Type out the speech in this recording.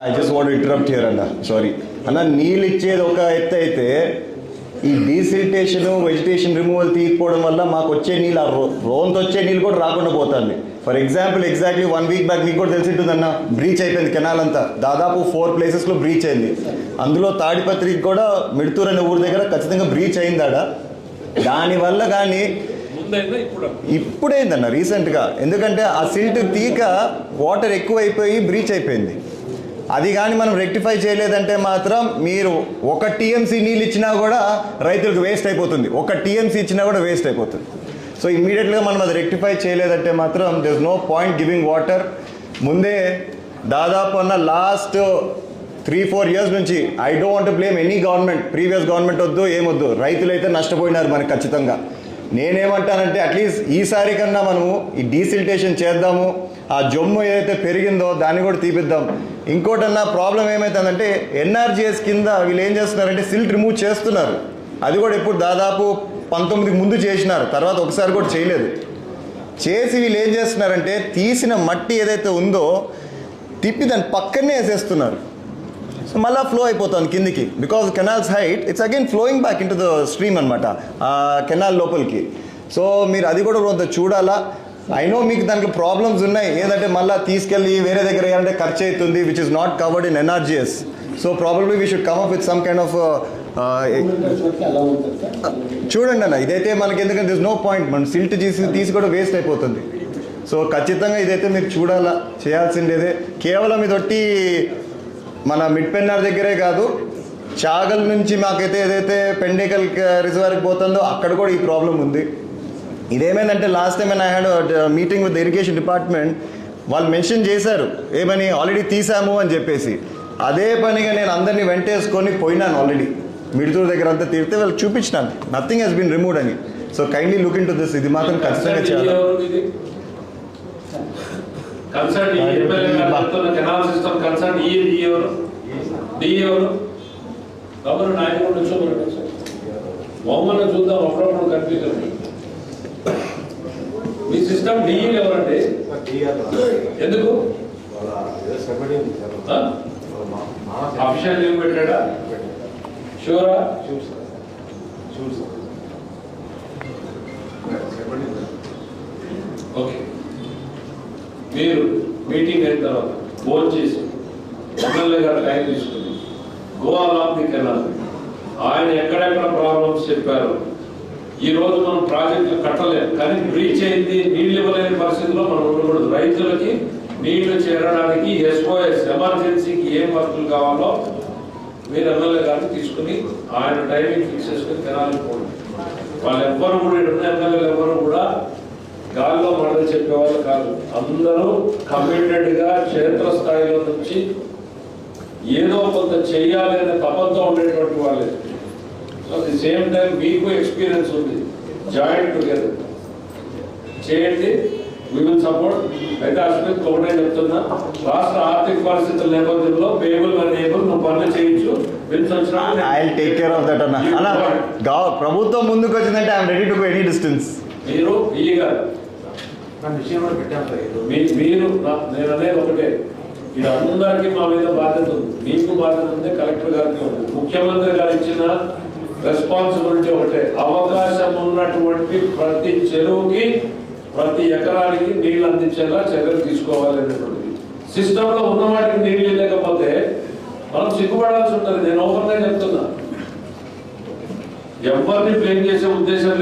I just want interrupt here అన్న sorry అన్న నీళ్ళు ఇచ్చేది ఒక ఎత్తు అయితే ఈ డీసిల్టేషన్ వెజిటేషన్ రిమూవల్ తీయకపోవడం వల్ల మాకు వచ్చే నీళ్ళు ఆ రో- రోంత వచ్చే నీళ్ళు కూడా రాకుండా పోతుంది. For example exactly one week back మీకు కూడా తెలిసి ఉంటుందన్న బ్రీచ్ అయిపోయింది కెనాల్ అంతా. దాదాపు ఫోర్ ప్లేసెస్లో బ్రీచ్ అయింది. అందులో తాడిపత్రికి కూడా మిడుతూరు అనే ఊరి దగ్గర ఖచ్చితంగా బ్రీచ్ అయింది ఆడ. దానివల్ల కానీ ఇప్పుడైందన్న రీసెంట్గా ఎందుకంటే ఆ సిల్ట్ తీక వాటర్ ఎక్కువైపోయి బ్రీచ్ అయిపోయింది. అది కానీ మనం రెక్టిఫై చేయలేదంటే మాత్రం మీరు ఒక టీఎంసీ నీళ్ళు ఇచ్చినా కూడా రైతులకు వేస్ట్ అయిపోతుంది. ఒక టీఎంసీ ఇచ్చినా కూడా వేస్ట్ అయిపోతుంది. సో ఇమీడియట్గా మనం అది రెక్టిఫై చేయలేదంటే మాత్రం there no point giving water ముందే దాదాపు అన్న లాస్ట్ త్రీ ఫోర్ ఇయర్స్ నుంచి I don't want blame any government previous government వద్దు ఏమొద్దు రైతులైతే నష్టపోయినారు మనకి ఖచ్చితంగా. నేనేమంటానంటే అట్లీస్ట్ ఈసారి కన్నా మనము ఈ డీసిల్టేషన్ చేద్దాము. ఆ జమ్ము ఏదైతే పెరిగిందో దాన్ని కూడా తీపిద్దాం. ఇంకోటన్నా ప్రాబ్లం ఏమవుతుందంటే ఎన్ఆర్జీఎస్ కింద వీళ్ళు ఏం చేస్తున్నారంటే సిల్ట్ రిమూవ్ చేస్తున్నారు. అది కూడా ఇప్పుడు దాదాపు పంతొమ్మిది ముందు చేసినారు. తర్వాత ఒకసారి కూడా చేయలేదు. చేసి వీళ్ళు ఏం చేస్తున్నారంటే తీసిన మట్టి ఏదైతే ఉందో తిప్పి దాని పక్కనే వేసేస్తున్నారు. సో మళ్ళీ ఫ్లో అయిపోతుంది కిందికి. Because canals height it's again flowing back into the stream అనమాట ఆ కెనాల్ లోపలికి. సో మీరు అది కూడా కొంత చూడాలా? ఐ నో మీకు దానికి ప్రాబ్లమ్స్ ఉన్నాయి. ఏంటంటే మళ్ళీ తీసుకెళ్ళి వేరే దగ్గర అంటే ఖర్చు అవుతుంది which is not covered in NRGS so probably we should come up with some kind of చూడండి అన్న ఇదైతే మనకి ఎందుకంటే దిస్ నో పాయింట్ మనం సిల్ట్ తీసి తీసి కూడా వేస్ట్ అయిపోతుంది. సో ఖచ్చితంగా ఇదైతే మీరు చూడాలా? చేయాల్సిందేదే కేవలం ఇదొట్టి మన మిడ్ పెన్నార్ దగ్గరే కాదు చాగల్ నుంచి మాకైతే ఏదైతే పెండేకల్ రిజర్వాయర్కి పోతుందో అక్కడ కూడా ఈ ప్రాబ్లం ఉంది. ఇదేమైందంటే last time I had meeting with irrigation department వాళ్ళు మెన్షన్ చేశారు ఏమని ఆల్రెడీ తీసాము అని చెప్పేసి. అదే పనిగా నేను అందరినీ వెంటేసుకొని పోయినాను ఆల్రెడీ మిడుతూరు దగ్గర అంతా తీరితే వాళ్ళకి చూపించినాను నథింగ్ హెస్ బీన్ రిమూవ్డ్ అని. So kindly look into this ఇది మాత్రం ఖచ్చితంగా చేయాలి. కన్సర్ట్ ఈ ఎమ్మెల్యే గారు కెనాల్ సిస్టమ్ కన్సర్ట్ ఈ ఈ ఎవరు? డి ఎవరు? గవర్నర్ ఆయన కూడా వచ్చి మొహమ్మల్ని చూద్దాం అప్పుడప్పుడు కన్ఫ్యూజన్ మీ సిస్టమ్ డిఈ ఎవరండి? ఎందుకు? అఫిషియల్ లీవ్ పెట్టాడా? షూరా? ఓకే. మీరు మీటింగ్ అయిన తర్వాత ఫోన్ చేసి ఎమ్మెల్యే గారు టైం తీసుకుని గోవా లాంగ్ వెళ్ళాలి. ఆయన ఎక్కడెక్కడ ప్రాబ్లమ్స్ చెప్పారు? ఈ రోజు మనం ప్రాజెక్టులు కట్టలేము కానీ బ్రీచ్ అయింది నీళ్ళు ఇవ్వలేని పరిస్థితిలో మనం ఉండకూడదు. రైతులకి నీళ్ళు చేరడానికి ఎస్ఓఎస్ ఎమర్జెన్సీకి ఏం వర్కులు కావాలో మీరు ఎమ్మెల్యే గారిని తీసుకుని ఆయన టైమింగ్ ఫిక్స్ చేసుకుని తినాలి పోండి. వాళ్ళు ఎవ్వరు కూడా ఇక్కడ ఎమ్మెల్యేలు ఎవరు కూడా గాల్లో మాటలు చెప్పేవాళ్ళు కాదు. అందరూ కమిటెడ్గా క్షేత్ర స్థాయిలో నుంచి ఏదో కొంత చెయ్యాలి అనే తపంతో ఉండేటువంటి వాళ్ళే. సో ది సేమ్ టైం మీకు ఎక్స్పీరియన్స్ ఉంది. జాయింట్ టుగెదర్ చేయండి. వి విల్ సపోర్ట్ అయితే అశ్విత్ ఒకటే చెప్తున్నా. రాష్ట్ర ఆర్థిక పరిస్థితుల నేపథ్యంలో పేబుల్ అనేబుల్ నువ్వు పనులు చేయొచ్చు I take care of that అన్న. అన్న గవ ప్రభుత్వం ముందుకు వచ్చిందంటే I'm ready to any distance మీరు ఈ పెట్టాను మీ- మీరు నేను అనేది ఒకటే. ఇది అందరికీ మా మీద బాధ్యత ఉంది. మీకు బాధ్యత ఉంది కలెక్టర్ గారికి ఉంది. ముఖ్యమంత్రి గారు ఇచ్చిన రెస్పాన్సిబిలిటీ ఒకటే. అవకాశం ఉన్నటువంటి ప్రతి చెరువుకి ప్రతి ఎకరానికి నీళ్ళు అందించేలా చర్యలు తీసుకోవాలనేటువంటిది. సిస్టమ్లో ఉన్న వాటికి నీళ్ళు లేకపోతే మనం సిగ్గుపడాల్సి ఉంటుంది. నేను ఓపెన్గా చెప్తున్నా. ఎవరిని బ్లేమ్ చేసే ఉద్దేశం లేదు.